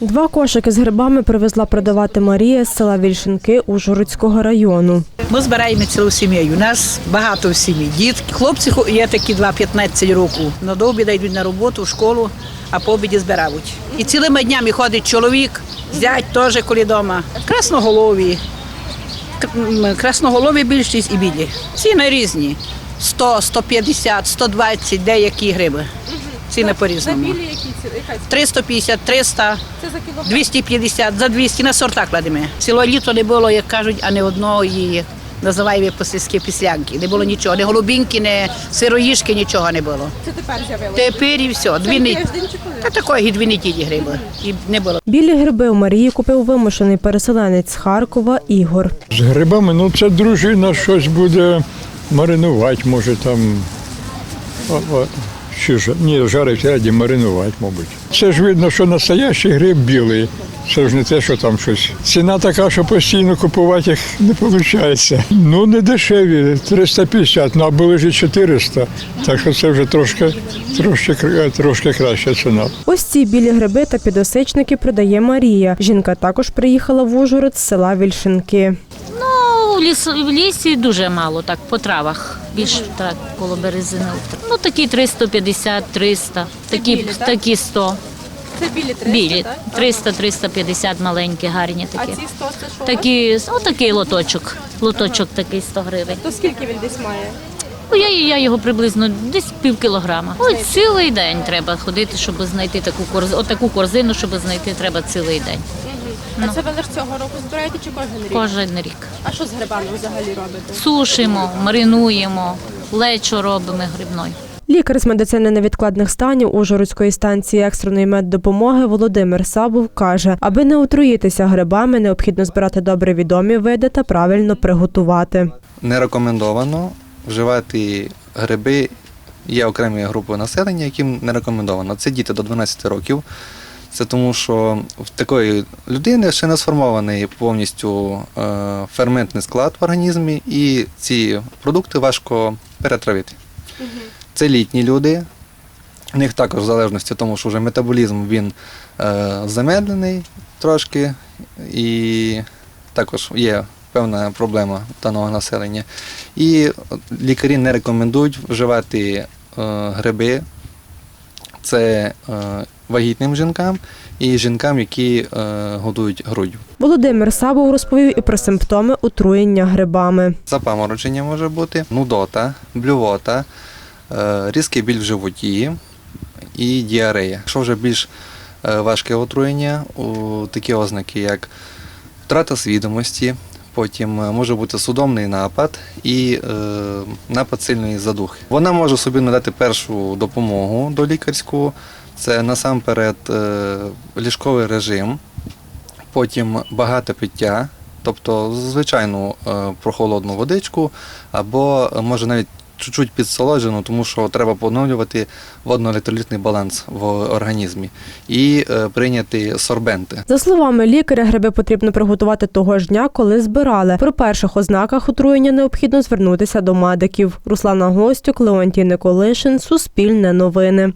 Два кошики з грибами привезла продавати Марія з села Вільшинки Ужгородського району. Ми збираємо цілу сім'ю. У нас багато в сім'ї. Дітки, хлопці є такі 2-15 років. На до обіду йдуть на роботу, в школу, а по обіді збирають. І цілими днями ходить чоловік, зять теж коли вдома. Красноголові. Красноголові більшість і білі. Ціни різні. 100, 150, 120, деякі гриби. Ціни по-різному. 350, 300, 250, за 200 на сорта кладемо. Ціло літо не було, як кажуть, а не одної, називаємо по-сільськи післянки. Не було нічого, не голубінки, не сироїшки, нічого не було. Це тепер з'явилося. Тепер і все. Дві не... Тиждень чи коли? Та такої дві неділі гриби. І не було. Білі гриби у Марії купив вимушений переселенець з Харкова Ігор. З грибами, ну це дружина щось буде маринувати, може там. О, о, чи ж, ні, жарить раді маринувати, мабуть. Це ж видно, що настоящий гриб білий. Це ж не те, що там щось. Ціна така, що постійно купувати їх не виходить. Ну, не дешеві, 350, ну а були ж і 400. Так що це вже трошки, трошки, трошки краща ціна. Ось ці білі гриби та підосичники продає Марія. Жінка також приїхала в Ужгород з села Вільшинки. Ну, в, ліс, в лісі дуже мало, так, по травах. Більш так, коло березини. Ну, такі 350, 300, такі, білі, так? такі 100. Це білі 300, Білі. так? 300-350 маленькі, гарні А такі. ці 100 це що? Такі, отакий лоточок. Лоточок такий 100 гривень. То скільки він десь має? Ну, я, я його приблизно десь пів кілограма. Ось цілий день треба ходити, щоб знайти таку корзину. Отаку корзину, щоб знайти, треба цілий день. А це ви лише цього року збираєте чи кожен рік? Кожен рік. А що з грибами взагалі робите? Сушимо, маринуємо, лечо робимо грибною. Лікар з медицини невідкладних станів Ужгородської станції екстреної меддопомоги Володимир Сабов каже, аби не отруїтися грибами, необхідно збирати добре відомі види та правильно приготувати. не рекомендовано вживати гриби. Є окремі групи населення, яким не рекомендовано. Це діти до 12 років. Це тому, що в такої людини ще не сформований повністю е, ферментний склад в організмі, і ці продукти важко перетравити. Це літні люди. У них також в залежності, тому що вже метаболізм він е, замедлений трошки, і також є певна проблема даного населення. І лікарі не рекомендують вживати е, гриби. Це е, вагітним жінкам і жінкам, які е, годують груддю. Володимир Сабов розповів і про симптоми отруєння грибами. Запаморочення може бути, нудота, блювота, е, різкий біль в животі і діарея. Якщо вже більш е, важке отруєння, у такі ознаки, як втрата свідомості, потім може бути судомний напад і е, напад сильної задухи. Вона може собі надати першу допомогу до лікарську. Це насамперед е, ліжковий режим, потім багате пиття, тобто звичайну е, прохолодну водичку, або може навіть чуть-чуть підсолоджену, тому що треба поновлювати водно-електролітний баланс в організмі і е, прийняти сорбенти. За словами лікаря, гриби потрібно приготувати того ж дня, коли збирали. При перших ознаках отруєння необхідно звернутися до медиків. Руслана Гостюк, Леонтій Николишин, Суспільне новини.